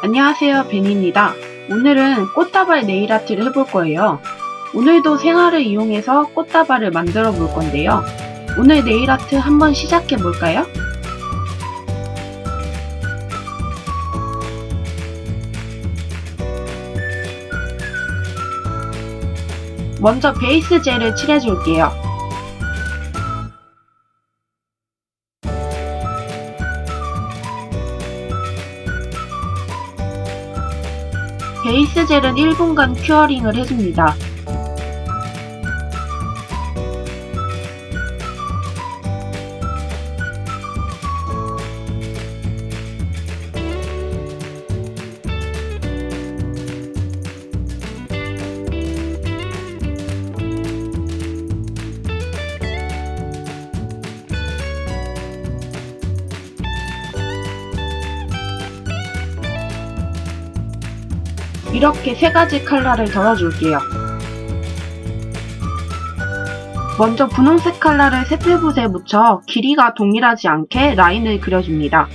안녕하세요, 베니입니다. 오늘은 꽃다발 네일 아트를 해볼 거예요. 오늘도 생활을 이용해서 꽃다발을 만들어 볼 건데요. 오늘 네일 아트 한번 시작해 볼까요? 먼저 베이스 젤을 칠해줄게요. 베이스 젤은 1분간 큐어링을 해줍니다. 이렇게 세 가지 컬러를 덜어줄게요. 먼저 분홍색 컬러를 세필붓에 묻혀 길이가 동일하지 않게 라인을 그려줍니다.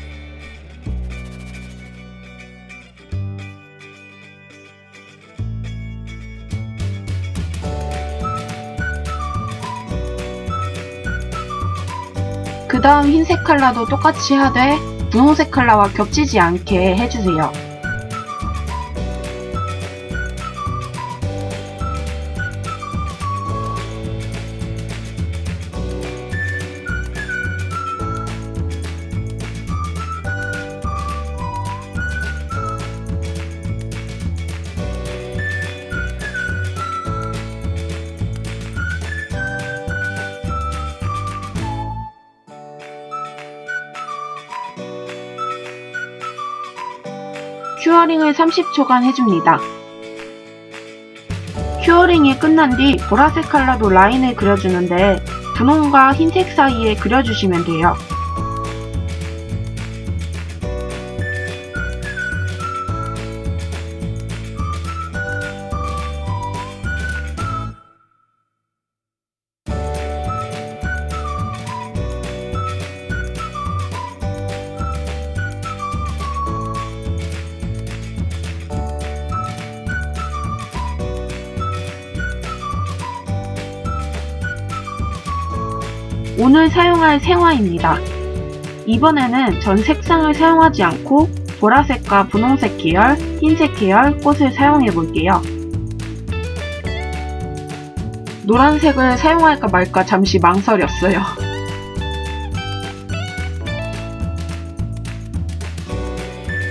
그 다음 흰색 컬러도 똑같이 하되 분홍색 컬러와 겹치지 않게 해주세요. 큐어링을 30초간 해줍니다. 큐어링이 끝난 뒤 보라색 컬러도 라인을 그려주는데 분홍과 흰색 사이에 그려주시면 돼요. 오늘 사용할 생화입니다. 이번에는 전 색상을 사용하지 않고 보라색과 분홍색 계열, 흰색 계열 꽃을 사용해 볼게요. 노란색을 사용할까 말까 잠시 망설였어요.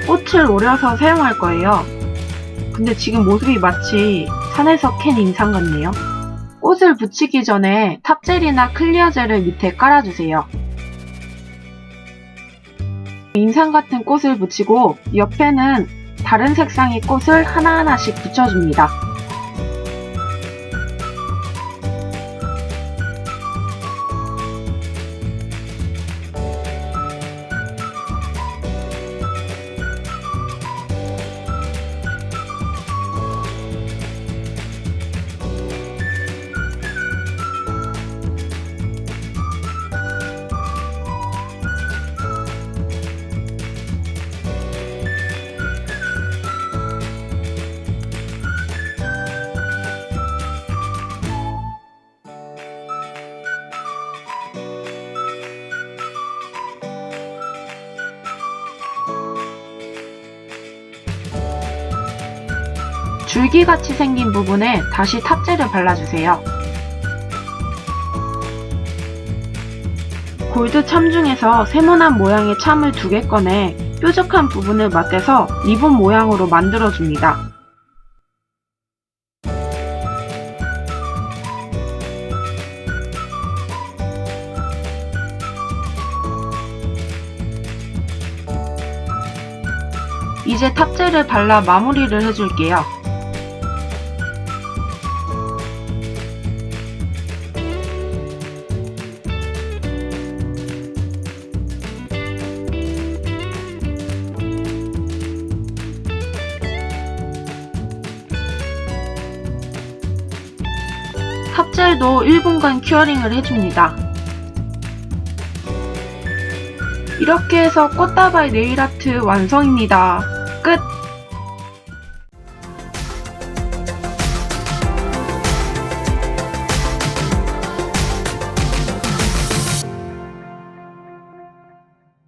꽃을 오려서 사용할 거예요. 근데 지금 모습이 마치 산에서 캔 인상 같네요. 꽃을 붙이기 전에 탑젤이나 클리어젤을 밑에 깔아주세요. 인상 같은 꽃을 붙이고 옆에는 다른 색상의 꽃을 하나하나씩 붙여줍니다. 줄기같이 생긴 부분에 다시 탑젤을 발라주세요. 골드 참 중에서 세모난 모양의 참을 두 개 꺼내 뾰족한 부분을 맞대서 리본 모양으로 만들어줍니다. 이제 탑젤을 발라 마무리를 해줄게요. 탑젤도 1분간 큐어링을 해줍니다. 이렇게 해서 꽃다발 네일아트 완성입니다. 끝!